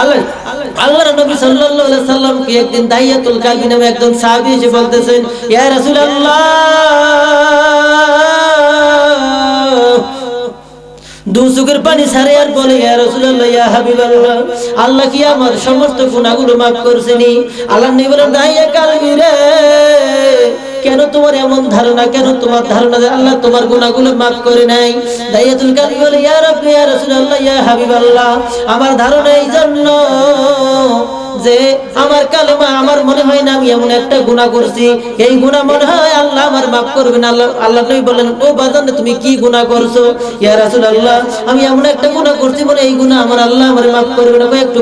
আল্লাহ আল্লাহ নবী সাল্লাল্লাহু আলাইহি সাল্লামকে একদিন দাইয়াতুল কালবি নামে একজন সাহাবী এসে বলতেছেন, ইয়া রাসূলুল্লাহ! দু চোখের পানি ছাড়ে আর বলে, ইয়া রাসূলুল্লাহ, ইয়া হাবিবাল্লাহ, আল্লাহ কি আমার সমস্ত গুনাহগুলো maaf করছেনি? আল্লাহ নবী বলেন দাইয়া কালবি রে। কেন তোমার এমন ধারণা, কেন তোমার ধারণা যে আল্লাহ তোমার গুনাহগুলো maaf করে নাই? দাইয়াতুল কালবি বলে, ইয়া রাব্বি, ইয়া রাসূলুল্লাহ, ইয়া হাবিবাল্লাহ, আমার ধারণা এই জন্য যে আমার কালেমা আমার মনে হয় না, আমি এমন একটা গুনাহ করছি। এই গুনাহ মনে হয় আল্লাহ আমার maaf করবেন। আল্লাহ আল্লাহ নবী বলেন ও বাজান, তুমি কি গুনাহ করছ? ইয়া রাসূলুল্লাহ, আমি এমন একটা গুনাহ করছি বলে এই গুনাহ আমার আল্লাহ আমার maaf করবে না একটু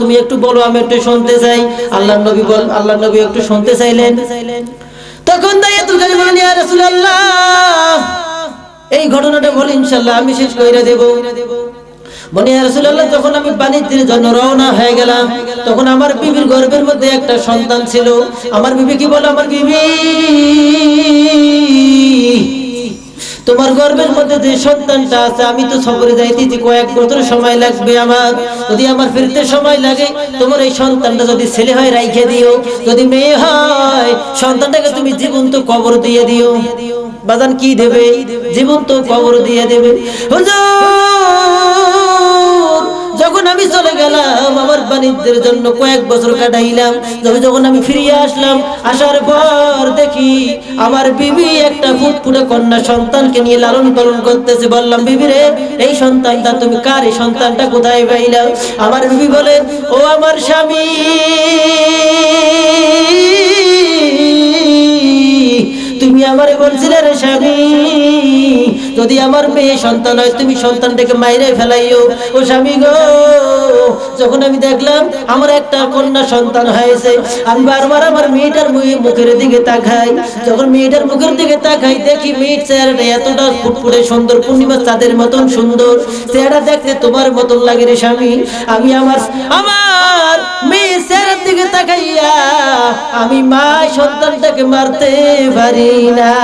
তুমি একটু বলো, আমি একটু শুনতে চাই। আল্লাহ নবী বল, আল্লাহ নবী একটু শুনতে চাইলেন। তখন দাইয়াতুল কালী বলেন ইয়া রাসূলুল্লাহ, এই ঘটনাটা বল ইনশাআল্লাহ, আমি শেষ কইরা দেব। ইয়া রাসূলুল্লাহ যখন আমি বাণিজ্যের জন্য রওনা হয়ে গেলাম। তখন আমার বিবির মধ্যে একটা সন্তান ছিল। আমার বিবি কি বলে? আমার বিবি, তোমার গর্ভের মধ্যে যে সন্তানটা আছে, আমি তো সফরে যাইতেছি, কয়েক বছর সময় লাগবে আমার। যদি আমার ফিরতে সময় লাগে, তোমার এই সন্তানটা যদি ছেলে হয়, রাইখে দিও। যদি মেয়ে হয়, সন্তানটাকে তুমি জীবন্ত কবর দিয়ে দিও। বাজান কি দেবে? জীবন্ত কবর দিয়ে দেবে। হুজুর! যখন আমি চলে গেলাম, আমার বাণিজ্যের জন্য কয়েক বছর কাটাইলাম। যখন আমি ফিরিয়ে আসলাম, আসার পর দেখি আমার বিবি একটা ফুটফুটে কন্যা সন্তানকে নিয়ে লালন পালন করতেছে। বললাম, বিবি রে, এই সন্তানটা তুমি কার? এই সন্তানটা কোথায় পাইলাম আমার বিবি বলে, ও আমার স্বামী। তুমি আমারে বলছিলে রে স্বামী। যদি আমার মেয়ে সন্তান হয়, তুমি সন্তানটাকে মাইরে ফেলাইও। ও স্বামী গো, যখন আমি দেখলাম আমার একটা কন্যা সন্তান হয়েছে, আমি বারবার আমার মেয়েটার মুখে- মুখের দিকে তাকাই। যখন মেয়েটার মুখের দিকে তাকাই, দেখি মেয়ের চেহারাটা এতটা ফুটফুটে সুন্দর, পূর্ণিমা চাঁদের মতন সুন্দর। চেহারা দেখতে তোমার মতন লাগে রে স্বামী। আমি আমার আমার মেয়ের চেহারার দিকে তাকাইয়া আমি মা সন্তানটাকে মারতে পারি না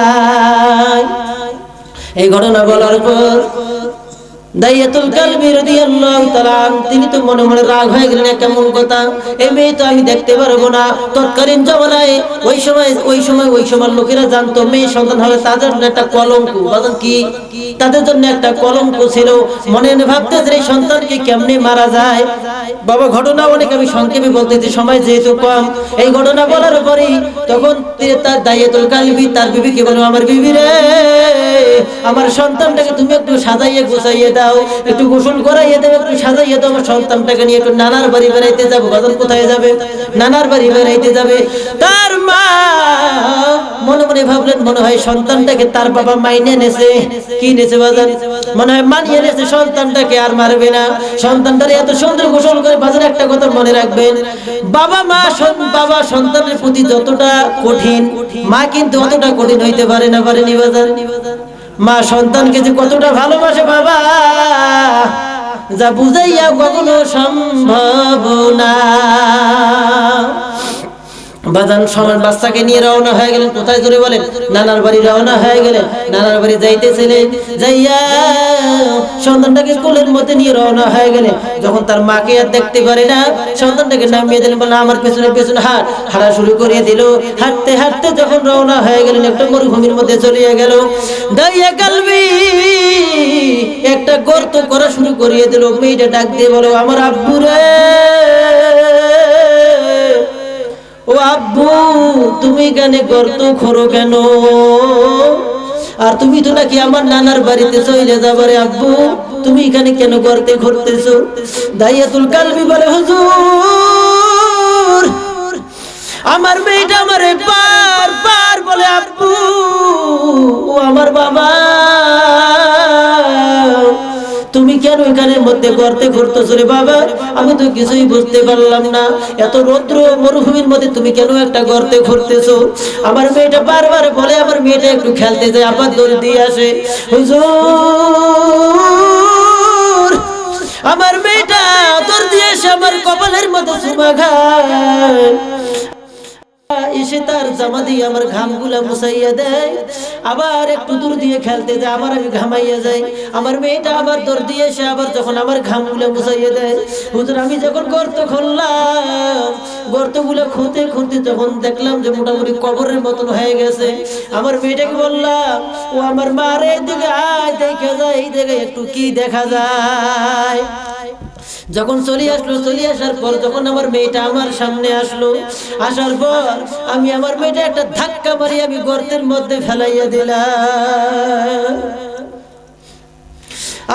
এই ঘটনা বলার পর সন্তান মনে মনে কেমনে মারা যায়? বাবা, ঘটনা অনেক আমি সংক্ষেপে বলতেছি, সময় যেহেতু কম। এই ঘটনা বলার পরেই তখন তার কালবি, তার বিবিকে বলো আমার বিবি রে, আমার সন্তানটাকে তুমি একটু সাজাইয়ে গোছাইয়ে একটু গোসল করাইয়ে দাও, একটু সাজাইয়ে দাও, আমার সন্তানটাকে নিয়ে একটু নানার বাড়ি বেড়াইতে যাব। বাজার কোথায় যাবে? নানার বাড়ি বেড়াইতে যাবে। তার মা মনে মনে ভাবলেন, মনে হয় সন্তানটাকে তার বাবা মাইনে নেছে। কি নেছে বাজার মনে হয় মানিয়ে নেছে সন্তানটাকে, আর মারবে না। সন্তানটারে এত সুন্দর গোসল করে বাজার একটা কথা মনে রাখবেন। বাবা মা বাবা সন্তানের প্রতি যতটা কঠিন, মা কিন্তু অতটা কঠিন হইতে পারে না, পারেনি বাজার মা সন্তানকে যে কতটা ভালোবাসে বাবা যা বুঝাইয়া কখনো সম্ভব না। বাজান সমান বাচ্চাকে নিয়ে রওনা হয়ে গেলেন। কোথায় জোরে বলেন? নানার বাড়ি রওনা হয়ে গেলেন। নানার বাড়ি যাইতেছিলেন। যাইয়া সন্তানটাকে কোলের মধ্যে নিয়ে রওনা হয়ে গেলেন। যখন তার মাকে আর দেখতে পারে না, সন্তানটাকে নামিয়ে দিলেন বলে আমার পেছনে পেছনে হাট। হাঁটা শুরু করিয়ে দিল। হাঁটতে হাঁটতে যখন রওনা হয়ে গেলেন, একটা মরুভূমির মধ্যে চলে গেল। দাইয়া কালবি একটা গর্ত করা শুরু করিয়ে দিল। মেয়েটা ডাক দিয়ে বলো আমার আব্বু রে। ও আব্বু, তুমি কেন গর্ত খোরো কেন? আর তুমি তো নাকি আমার নানার বাড়িতে চলে যাবারে আব্বু, তুমি এখানে কেন গর্তে ঘুরতেছো দাইয়াতুল কালবি বলে, হুজুর, আমার মেয়েটা আমারে বার বার বলে, আব্বু, ও আমার বাবা। তুমি কেন এখানের মধ্যে গর্তে ঘুরতেছো রে বাবা? আমি তো কিছুই বুঝতে পারলাম না। এত রৌদ্র মরুভূমির মধ্যে তুমি কেন একটা গর্তে ঘুরতেছো? আমার মেয়েটা বারবার বলে, আমার মেয়েটা একটু খেলতে যায়, আবার দৌড় দিয়ে আসে। হুজুর, আমার মেয়েটা দৌড় দিয়ে এসে আমার কপালের মধ্যে চুমা খায়। এসে তার জামা দিয়ে আমার ঘামগুলা মুছাইয়া দেয়। আবার একটু দূর দিয়ে খেলতে যায় আবার আমি ঘামাইয়া যাই আমার মেয়েটা আবার দৌড় দিয়ে এসে আবার যখন আমার ঘামগুলো মুছাইয়ে দেয়, হুজুর, আমি যখন গর্ত খুললাম, গর্তগুলো খুঁতে খুঁতে যখন দেখলাম যে মোটামুটি কবরের মতন হয়ে গেছে। আমার মেয়েটাকে বললাম, ও আমার মার দিকে আয়, দেখে যায় এই জায়গায় একটু কি দেখা যায়? যখন চলে আসলো, চলে আসার পর যখন আমার মেয়েটা আমার সামনে আসলো, আসার পর আমি আমার মেয়েটা একটা ধাক্কা মারি, আমি গর্তের মধ্যে ফেলাইয়া দিলাম।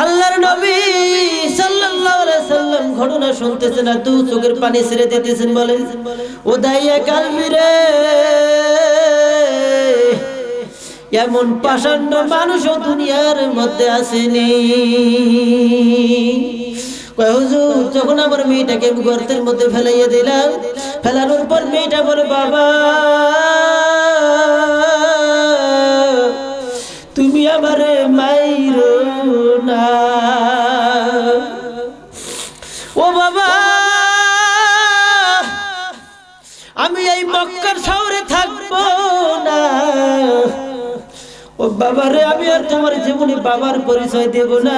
আল্লাহর নবী সাল্লাল্লাহু আলাইহি সাল্লাম ঘটনা শুনতেছেন না, দু চোখের পানি ছেড়ে দিতেছেন বলে ও দাইয়া কালবি রে, এমন পাষাণ্ড মানুষও দুনিয়ার মধ্যে আসেনি। যখন আমার মেয়েটাকে আমি গর্তের মধ্যে ফেলাইয়া দিলাম, ফেলানোর পর মেয়েটা বলে, বাবা, তুমি আমারে মাইরো ও বাবা, আমি এই মক্কার শহরে থাকব না। ও বাবারে, আমি আর তোমার জীবনে বাবার পরিচয় দেব না।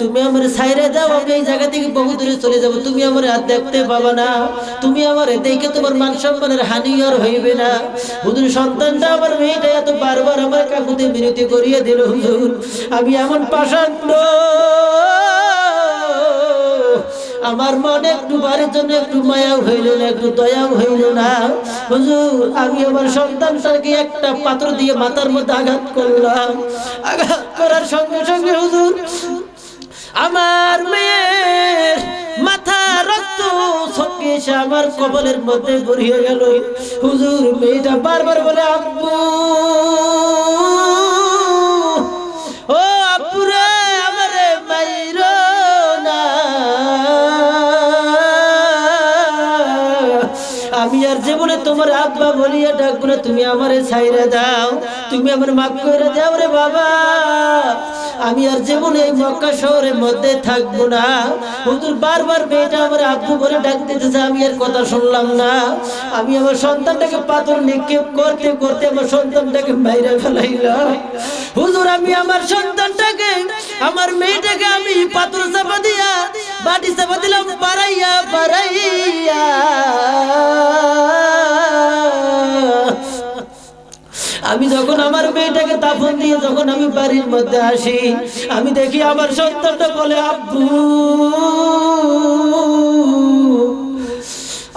তুমি আমার সাইরে দাও, আমি এই জায়গা থেকে বহু দূরে চলে যাব। তুমি আমার হাত দেখতে পাবা না। তুমি আমার দেখে তোমার মান সম্মানের হানি আর হইবে না। হুজুর, সন্তানটা আমার মেয়েটা এত বারবার আমার কাকুতে বিরতি করিয়ে দিল, হুজুর, আমি এমন পাষাণ্ড। আমার মনে একটু বাড়ির জন্য একটু মায়াও হইল না, একটু দয়াও হইল না। হুজুর, আমি আমার সন্তানটাকে একটা পাত্র দিয়ে মাথার মধ্যে আঘাত করলাম। আঘাত করার সঙ্গে সঙ্গে, হুজুর আমার মেয়ের মাথা রক্ত এসে আমার কবলের মধ্যে গড়িয়ে গেল। হুজুর, মেয়েটা বারবার বলে, আব্বু, ও আমারে না। আমি আর তোমার তুমি আমারে দাও, তুমি আমার মাফ করে দাও রে বাবা। আমি আর জীবনে মক্কা শহরের মধ্যে থাকব না। হুজুর বারবার মেয়েটা আমার আব্বু বলে ডাক দিতেছে, আমি আর কথা শুনলাম না। আমি আমার সন্তানটাকে পাথর নিক্ষেপ করতে করতে আমার সন্তানটাকে বাইরে ফেলাইলাম। হুজুর, আমি আমার সন্তানটাকে, আমার মেয়েটাকে আমি পাথর চাপা দিয়া, বাটি চাপা দিলাম, বাড়াইয়া বাড়াইয়া। আমি যখন আমার মেয়েটাকে দাফন দিয়ে যখন আমি বাড়ির মধ্যে আসি, আমি দেখি আমার সন্তানটা বলে, আব্বু,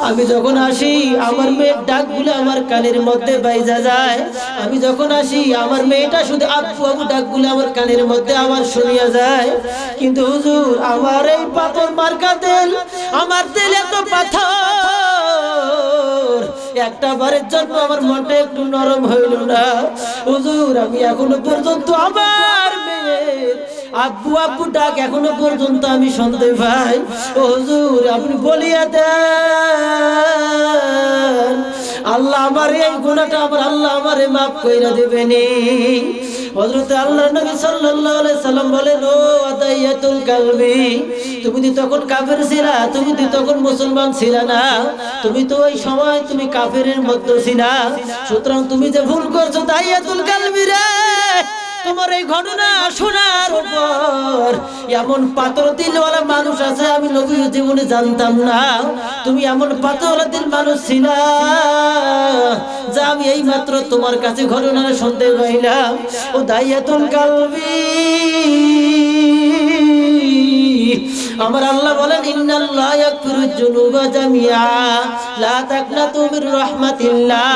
আমি যখন আসি, আমার মেয়ের ডাক ডাকগুলো আমার কানের মধ্যে বাইজা যায়। আমি যখন আসি, আমার মেয়েটা শুধু আব্বু, আবু ডাকগুলো আমার কানের মধ্যে আমার শুনিয়া যায়। কিন্তু হুজুর, আমার এই পাথর মার্কা তেল, আমার তেল এত পাথর। একটা বারের জন্য আমার মনটা একটু নরম হইল না। হুজুর, আমি এখনও পর্যন্ত আমার মেয়ের আব্বু আব্বু ডাক এখনও পর্যন্ত আমি শুনতে পাই। ও হুজুর, আপনি বলিয়া দেন, আল্লাহ আমার এই গুণাটা আমার আল্লাহ আমারে মাফ কইরা দেবেনি। হযরত আল্লাহ নবী সাল্লাল্লাহু আলাইহি সাল্লাম বলেন, ও আদাইয়াতুল কালবি তুমি তো তখন কাফের ছিলা, তুমি তো তখন মুসলমান ছিলা না। তুমি তো ওই সময় তুমি কাফেরের মধ্যে ছিলা। সুতরাং তুমি যে ভুল করছ দাইয়াতুল কালবি রে। তোমার এই ঘটনা শোনার উপর এমন পাথর দিলওয়ালা মানুষ আছে, আমি নবী জীবনে জানতাম না। তুমি এমন পাথর দিল মানুষ ছিল যা আমি এই মাত্র তোমার কাছে ঘটনা শুনতে পাইলাম ও দাইয়াতুল কালবি। আমার আল্লাহ বলেন, ইন্নাল্লাহ ইয়াগফিরুজ যুনুবা জামিআ লা তাকনাতু মির রাহমাতিল্লাহ।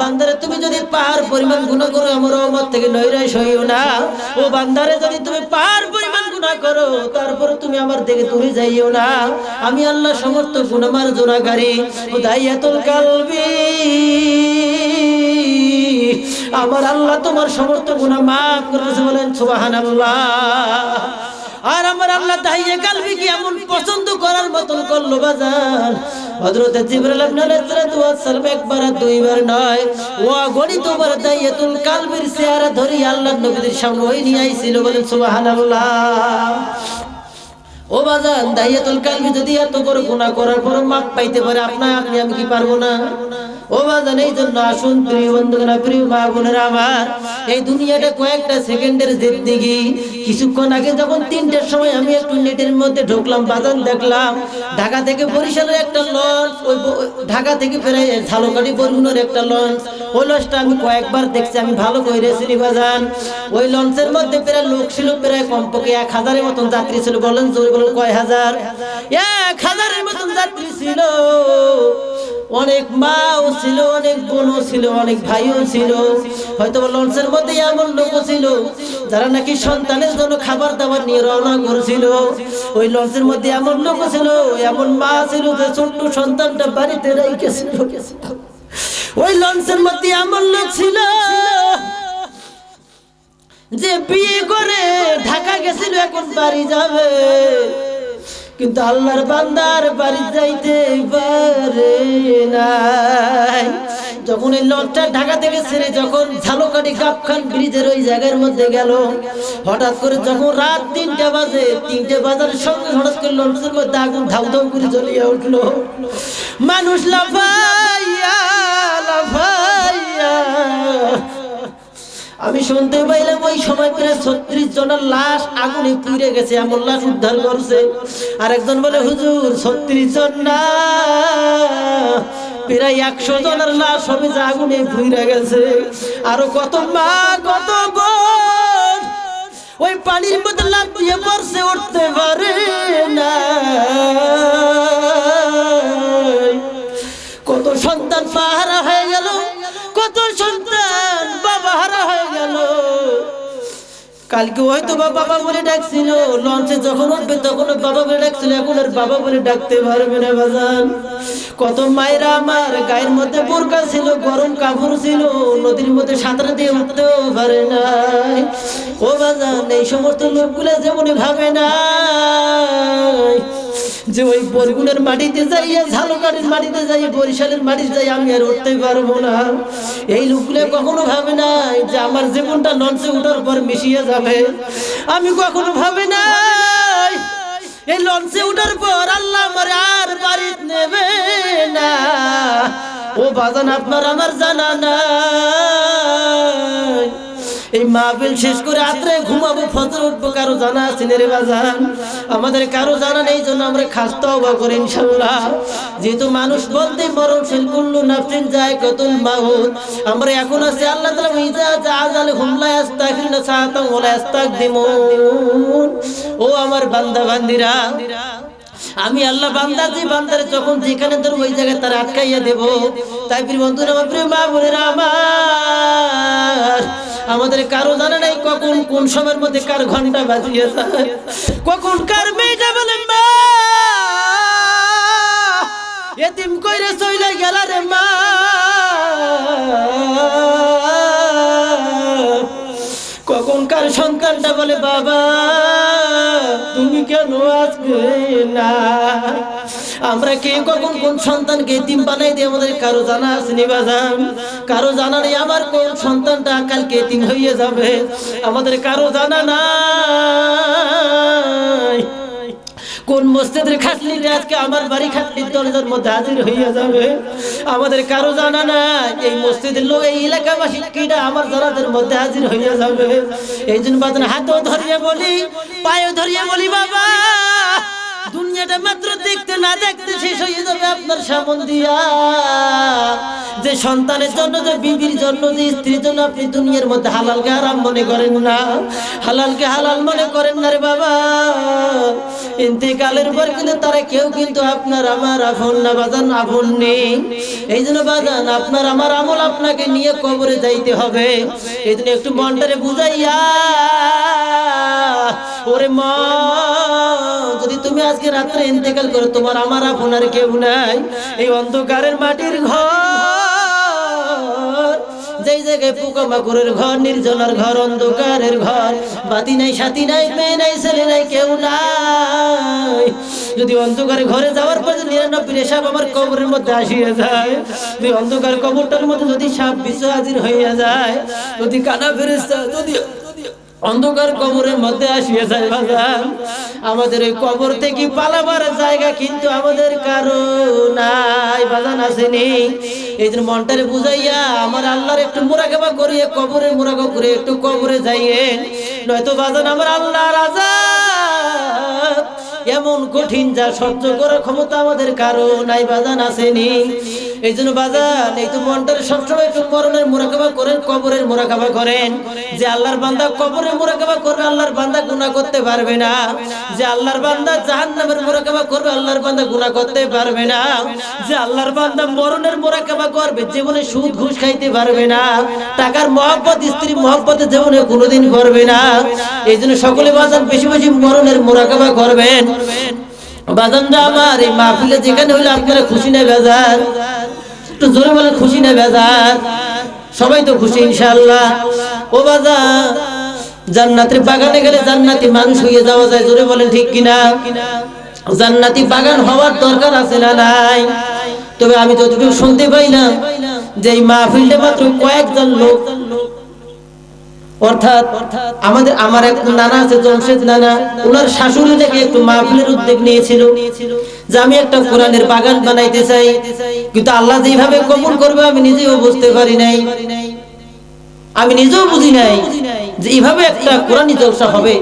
বান্দারে, তুমি যদি পাহাড় পরিমাণ গুনাহ করো, আমার রহমত থেকে নৈরাশ হইও না। ও বান্দারে, যদি তুমি পাহাড় পরিমাণ গুনাহ করো, তারপর তুমি আমার দিকে দূরে যাইও না। আমি আল্লাহ সমস্ত গুনাহমার জোনাগারি ও দাইয়াতুল কালবি। আমার আল্লাহ তোমার সমস্ত গুনাহ মাফ করেছে বলেন, সুবহানাল্লাহ। আর আমার আল্লাহ তাহিয়ে কালবি কি এমন পছন্দ করার মতন করল বাজার? হযরত জিবরাইল আলাইহিস সালাম একবার দুইবার নয়। ও গণিত বার দাইয়াতুল কালবির চেহারা ধরি আল্লাহর নবীর সামনে ওই নিয়ে আইছিল, বলেন, সুবহানাল্লাহ। ও বাজান, দাইয়াতুল কালবি যদি এত বড় গুনাহ করার পর মাপ পাইতে পারে আপনা আপনি আমি কি পারব না? ও এই জন্য আসুন বন্ধুরা আমার। এই কয়েকটা সেকেন্ডের কিছুক্ষণ আগে যখন তিনটের সময় আমি একটু নেটের মধ্যে ঢুকলাম দেখলাম, ঢাকা থেকে একটা লঞ্চ, ওই ঢাকা থেকে একটা লঞ্চ। ওই লঞ্চটা আমি কয়েকবার দেখছি, আমি ভালো করে চিনি বাজান। ওই লঞ্চের মধ্যে প্রায় লোক ছিল, প্রায় কমপক্ষে এক হাজারের মতন যাত্রী ছিল। বলেন জোরে বলেন, কয় হাজার? এক হাজারের মতন যাত্রী ছিল। অনেক মাও ছিল, অনেক বোনও ছিল, অনেক ভাইও ছিল। হয়তো লঞ্চের মধ্যে এমন লোকও ছিল, যারা নাকি সন্তানের জন্য খাবার দাবার নিয়ে রওনা করেছিল। ওই লঞ্চের মধ্যে এমন লোকও ছিল, এমন মা ছিল যে ছোট্ট সন্তানটা বাড়িতে রেখেছিল। ওই লঞ্চের মধ্যে এমন লোক ছিল যে বিয়ে করে ঢাকা গেছিল, এখন বাড়ি যাবে। কিন্তু আল্লাহর বান্দার বাড়ি যাইতে পারে নাই। যখন এই লঞ্চটা ঢাকা থেকে ছেড়ে যখন ঝালকাঠি গাবখান ব্রিজের ওই জায়গার মধ্যে গেল, হঠাৎ করে যখন রাত তিনটা বাজে, তিনটে বাজার সঙ্গে হঠাৎ করে লঞ্চের মধ্যে আগুন ধাউ ধাউ করে জ্বলিয়ে উঠল। মানুষ লাফাইয়া শুনতে পাইলাম, ওই সময় প্রায় ছত্রিশ জনের লাশ আগুনে পুড়ে গেছে, এমন লাশ উদ্ধার করছে। আর একজন বলে, হুজুর, ছত্রিশ জন না, প্রায় একশো জনের লাশ সবে যে আগুনে পুড়ে গেছে। আরও কত মা, কত ওই পানির মধ্যে লাভ দিয়ে পড়ছে, উঠতে পারে না। কত সন্তান পাহারা হয়ে গেল, কত সন্তান বাবা হারা কালকে হয়তো বাবা বলে ডাকছিল লঞ্চে যখন উঠবে তখন বাবা বলে ডাকছিল, এখন আর বাবা বলে ডাকতে পারবে না বাজান। কত মায়েরা আমার, গায়ের মধ্যে বোরকা ছিল, গরম কাপড় ছিল, নদীর মধ্যে সাঁতার দিয়ে উঠতেও পারে না ও বাজান, এই সমস্ত লোকগুলা যেমন ভাবে না যে ওই বরগুনের মাটিতে যাই ঝালকারের মাটিতে যাই বরিশালের মাটিতে যাই আমি আর উঠতে পারব না। এই লোকগুলো কখনো ভাবে না যে আমার জীবনটা লঞ্চে উঠার পর মিশিয়ে যাবে। আমি কখনো ভাবে না এই লঞ্চে উঠার পর আল্লাহ আমার আর বাড়িতে নেবে না। ও বাজান, আপনার আমার জানা নাই। এই মাহফিল শেষ করে রাত্রে ঘুমাবো, ফজর উঠবো, কারও জানা আছে রে বাজান আমাদের কারও জানা নেই জন্য আমরা খাস তওবা করি ইনশাআল্লাহ। যেহেতু মানুষ বলতে মরণশীল কুল্লু নাফসিন যায় কতুল মাউত। আমরা এখন আছে আল্লাহ তাআলা ইজা জাআল হুমলা ইস্তাগফিরুনা সাআতাম ওয়া লা ইস্তাকদিমুন ও আমার বান্দা, বান্দিরা, আমি আল্লাহ বান্দা, যে বান্দারে যখন যেখানে ধর ওই জায়গায় তারা আটকাইয়া দেব। তাই প্রিয় বন্ধুরা, আমার প্রিয় মা বোনেরা আমার আমাদের কারও জানা নাই কখন কোন সময়ের মধ্যে কার ঘণ্টা বাজিয়ে কখন কার মেয়েটা বলে মা? এতিম কইরে চইলে গেল রে মা। কখন কার সন্তানটা বলে, বাবা, তুমি কেন আজকে না? আমরা কে কখন কোন সন্তানকে এতিম বানাই দিয়ে আমাদের কারও জানা আছে নি বাজান কারও জানা নেই আমার কোন সন্তানটা কালকে এতিম হয়ে যাবে? আমাদের কারও জানা নাই। কোন মসজিদের খাটলিতে আজকে আমার বাড়ি খাটলির দরজার মধ্যে হাজির হইয়া যাবে? আমাদের কারও জানা নাই। এই মসজিদের লোক, এই এলাকাবাসী কিটা আমার জানাদের মধ্যে হাজির হইয়া যাবে? এই জন্য হাতও ধরিয়ে বলি, পায়েও ধরিয়া বলি, বাবা। দুনিয়াটা মাত্র দেখতে না দেখতে শেষ হয়ে যাবে আপনার সামন দিয়া। যে সন্তানের জন্য, যে বিবির জন্য, যে স্ত্রীর জন্য আপনি দুনিয়ার মধ্যে হালালকে হারাম মনে করেন না। হালালকে হালাল মনে করেন না রে বাবা। ইন্তেকালের পর কিন্তু তারা কেউ কিন্তু আপনার আমার আফন না, বাজান আফন নেই। এই জন্য বাজান, আপনার আমার আমল আপনাকে নিয়ে কবরে যাইতে হবে। এই জন্য একটু মনটারে বুঝাইয়া ওরে মা, যদি তুমি আজকে রাত্রে ইন্তেকাল করো, তোমার আমার আপনার কেউ নাই। এই অন্ধকারের মাটির ঘর, যেই জায়গায় পোকা মাকুরের ঘর নির্জনার ঘর, অন্ধকারের ঘর, বাতি নাই, সাথী নাই, মেয়ে নাই, ছেলে নাই, কেউ নাই। যদি অন্ধকারে ঘরে যাওয়ার পর নিরানব্বই সাপ আমার কবরের মধ্যে আসিয়া যায়, যদি অন্ধকার কবরটার মধ্যে যদি সাপ বিশ্ব হাজির হইয়া যায়, যদি কানা ফেরেস্তা যদি অন্ধকার কবরের মধ্যে আসিয়া যায় বাজান। আমাদের এই কবর থেকে পালাবার জায়গা কিন্তু আমাদের কারও নাই বাজান, আসেনি। এই জন্য মনটারে বুঝাইয়া আমার আল্লাহর একটু মোরাকাবা করিয়ে কবরে মুরাকা করে একটু কবরে যাইয়ে নয়তো বাজান, আমার আল্লাহ রাজা এমন কঠিন যা সহ্য করার ক্ষমতা আমাদের কারও নাই, বাজান আসেনি। এই জন্য বাজান, এই তো মনটার সবসময় একটু মরণের মোরাকাবা করেন, কবরের মোরাকাবা করেন। যে আল্লাহর বান্দা কবরের মোরাকাবা করবে, আল্লাহর বান্দা গুনাহ করতে পারবে না। যে আল্লাহর বান্দা জাহান্নামের মোরাকাবা করবে, আল্লাহর বান্দা গুনাহ করতে পারবে না। যে আল্লাহর বান্দা মরণের মোরাকাবা করবে, জীবনে সুদ ঘুষ খাইতে পারবে না। টাকার মহব্বত স্ত্রী মহব্বতে জীবনে কোনোদিন করবে না। এই জন্য সকলে বাজান, বেশি বেশি মরণের মোরাকাবা করবেন। বাগানে গেলে জান্নাতি মানুষ হয়ে যাওয়া যায়, জোরে বলেন ঠিক কিনা? জান্নাতি বাগান হওয়ার দরকার আছে না নাই? তবে আমি যতটুকু শুনতে পাইলাম যে এই মাহফিলটা মাত্র কয়েকজন লোক অর্থাৎ আমাদের, আমার এক নানা আছে, জমশেদ নানা ওনার শাশুড়ি নাকি একটু মাহফিলের উদ্যোগ নিয়েছিল যে আমি একটা কোরআনের বাগান বানাইতে চাই, কিন্তু আল্লাহ যেভাবে কবুল করবে আমি নিজেও বুঝতে পারি নাই। আমি নিজেও বুঝি নাই যে এইভাবে একটা কোরআনী জলসা হবে।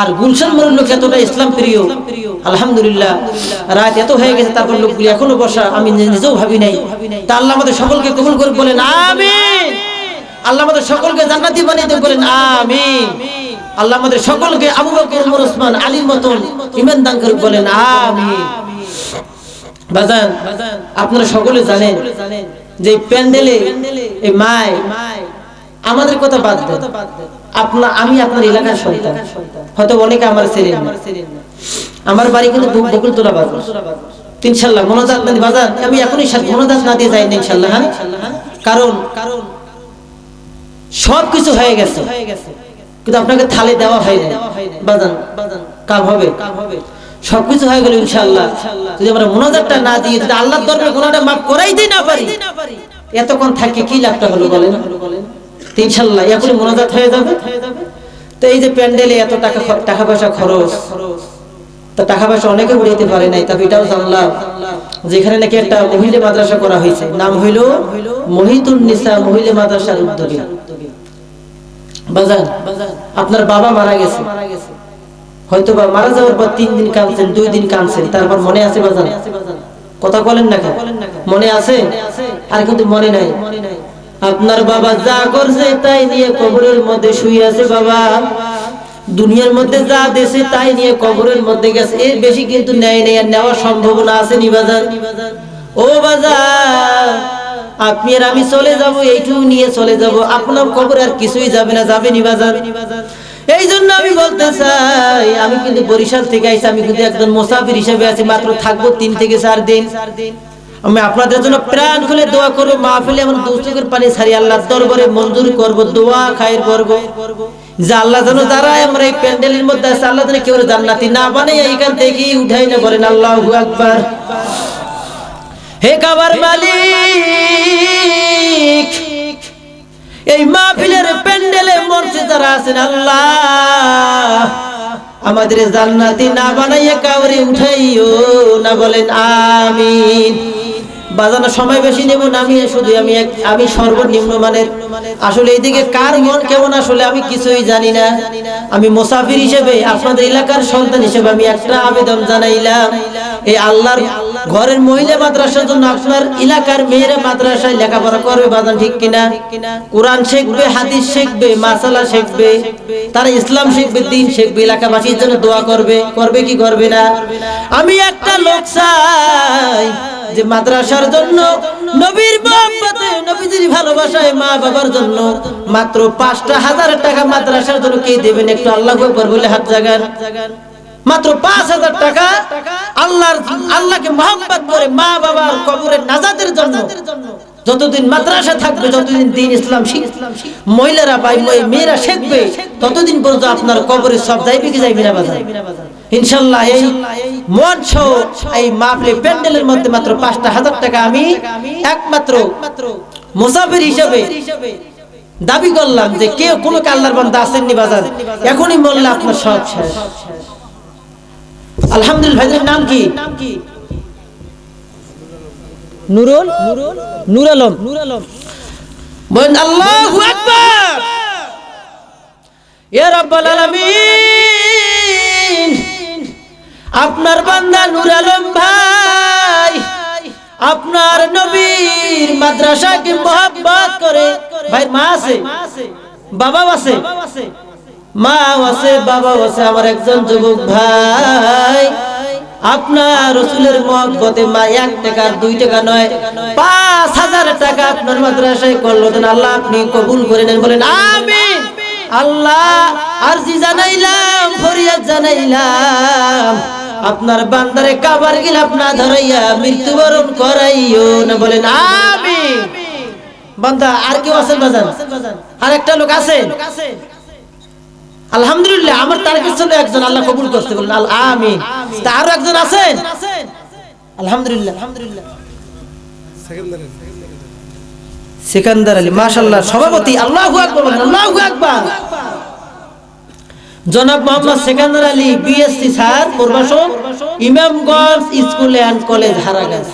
আর গুলশান লোক এতটা ইসলাম প্রিয়, আলহামদুলিল্লাহ, রাত এত হয়ে গেছে, তারপর লোকগুলি এখনও বসা, আমি নিজেও ভাবি নাই। তা আল্লাহ আমাদের সকলকে কবুল করে বলেন আল্লাহ আমাদের সকলকে জান্নাতি বানিয়ে দেন বলেন আমিন। আল্লাহ আমাদের সকলকে আবু বকর ওমর ওসমান আলীর মতন ইমান দান করে বলেন, আমিন। বাজান, আপনারা সকলে জানেন যে প্যান্ডেলে, এই মায়, আমাদের কথা বাদ দেন। আপনার, আমি আপনার এলাকার সন্তান। হয়তো অনেকে আমার না আমার বাড়ি কিন্তু বু- বকুলতলা বাজার। ইনশাল্লাহ, মনোজাত না বাজার। আমি এখনই মনোজাত না দিয়ে যাই ইনশাল্লাহ হ্যাঁ? কারণ কারণ সব কিছু হয়ে গেছে। কিন্তু আপনাকে থালে দেওয়া হয় না বাজান, কাল হবে। সবকিছু হয়ে গেল ইনশাআল্লাহ। যদি আমরা মোনাজাতটা না দিয়ে যদি আল্লাহর দরবারে গুনাহটা মাফ করাইতে না পারি, এতক্ষণ থাকে কি লাভটা হলো বলেন? এখনই মোনাজাত হয়ে যাবে। তো এই যে প্যান্ডেলে এত টাকা টাকা পয়সা খরচ, তা টাকা পয়সা অনেকে উড়াইতে পারে নাই, তবে এটাও জানলাম। যেখানে নাকি একটা মহিলা মাদ্রাসা করা হয়েছে, নাম হইল মহিতুন নিসা মহিলা মাদ্রাসার উদ্যোগে। বাজান, আপনার বাবা মারা গেছে। হয়তো বা মারা যাওয়ার পর তিন দিন কাঁদছেন, দুই দিন কাঁদছেন, তারপর মনে আছে বাজান? কথা বলেন না কেন? মনে আছে? আর কিন্তু মনে নাই। আপনার বাবা যা করছে তাই নিয়ে কবরের মধ্যে শুয়ে আছে বাবা। দুনিয়ার মধ্যে যা দেশে তাই নিয়ে কবরের মধ্যে গেছে। এর বেশি কিন্তু নেয় নেই আর নেওয়ার সম্ভাবনা আছে নি বাজান? ও বাজার আপনি আর আমি চলে যাব, এইটুকু নিয়ে চলে যাব। আপনার কবর আর কিছুই যাবে না, যাবে নি বাজার। এই জন্য আমি বলতে চাই, আমি কিন্তু বরিশাল থেকে আইছি, আমি কিন্তু একজন মুসাফির হিসেবে আছি, মাত্র থাকব তিন থেকে চার দিন। আমি আপনাদের জন্য প্রাণ খুলে দোয়া করব, মাহফিলে আমার দুচোখের পানি ছাড়ি আল্লাহ দরবারে মঞ্জুর করব, দোয়া খায়ের করব। যে আল্লাহ যেন যারা আমরা এই প্যান্ডেলের মধ্যে আছে, আল্লাহ যেন কেউ জান্নাতি না বানাই এখান থেকে উঠাই না বলেন আল্লাহু আকবার। হে কাবার মালিক, এই মাহফিলের প্যান্ডেলে মঞ্চে যারা আছেন আল্লাহ। আমাদের জান্নাতি না বানাইয়া কাউরে উঠাইও না বলেন আমিন। বাজানোর সময় বেশি নেব না, আমি শুধু আমি এক- আমি সর্বনিম্ন মানের। আসলে এইদিকে কার মন কেমন আসলে আমি কিছুই জানি না। আমি মুসাফির হিসেবে, আপনাদের এলাকার সন্তান হিসেবে আমি একটা আবেদন জানাইলাম। এই আল্লাহর ঘরের মহিলা মাদ্রাসার জন্য আপনার এলাকার মেয়েরা মাদ্রাসায় লেখাপড়া করবে বাজান, ঠিক কিনা? কোরআন শিখবে, হাদিস শিখবে, মাসালা শিখবে, তারা ইসলাম শিখবে, দিন শিখবে, এলাকাবাসীর জন্য দোয়া করবে করবে কি করবে না? আমি একটা লোক চাই যে মাদ্রাসার জন্য নবীর মহব্বতে, নবীজির ভালোবাসায় মা বাবার জন্য মাত্র পাঁচটা হাজার টাকা মাদ্রাসার জন্য কে দেবেন? একটু আল্লাহ বলে হাত জাগান। মাত্র পাঁচ হাজার টাকা আল্লাহর আল্লাহকে মহব্বত করে মা বাবার কবরের নাজাতের জন্য যতদিন মাদ্রাসা থাকবে যতদিন দিন ইসলাম শিখ মহিলারা বা মেয়েরা শিখবে ততদিন পর্যন্ত আপনার কবরে সব যাইবে কি যাইবে না বাজার। ইনশাল্লাহ এই মন এই মাহফিলে প্যান্ডেলের মধ্যে মাত্র পাঁচটা হাজার টাকা আমি একমাত্র মুসাফির হিসাবে দাবি করলাম যে কেউ কোনো কাল্লার বান্দা আসেননি বাজার। এখনই বললে আপনার সব শেষ। আলহামদুলিল্লাহ ভাইদের নাম কি? নুরুল নূর আলম নূর আলম বলেন, আল্লাহু আকবার! ইয়া রাব্বাল আলামিন, আপনার বান্দা নূর আলম ভাই, আপনার নবীর মাদ্রাসাকে মোহাব্বত করে ভাই মা আছে বাবা আছে মা আছে, বাবা আছে, আমার একজন যুবক ভাই। আপনার রসুলের মহব্বতে মা এক টাকার দুই টাকা নয়, পাঁচ হাজার টাকা আপনার মাদ্রাসায় করল। আল্লাহ আপনি কবুল করে নেন, বলেন আমিন। আল্লাহ আরজি জানাইলাম, ফরিয়াদ জানাইলাম। আপনার বান্দারে কাবার গিলাপ না ধরাইয়া মৃত্যুবরণ করাইও না, বলেন আমিন। বান্দা, আর কেউ আছেন বাজান? আর একটা লোক আছেন আলহামদুলিল্লাহ, আমার টার্গেট ছিল একজন আল্লাহ কবুল করতে বলেন আল আমিন। তা আরও একজন আছেন? আলহামদুলিল্লাহ আলহামদুলিল্লাহ। সিকান্দার আলী, মাশাআল্লাহ, সভাপতি, আল্লাহু আকবার, বলেন, আল্লাহু আকবার। জনাব মোহাম্মদ সেকান্দার আলী বিএসসি স্যার, প্রভাষক, Imamganj school and college, Haragach.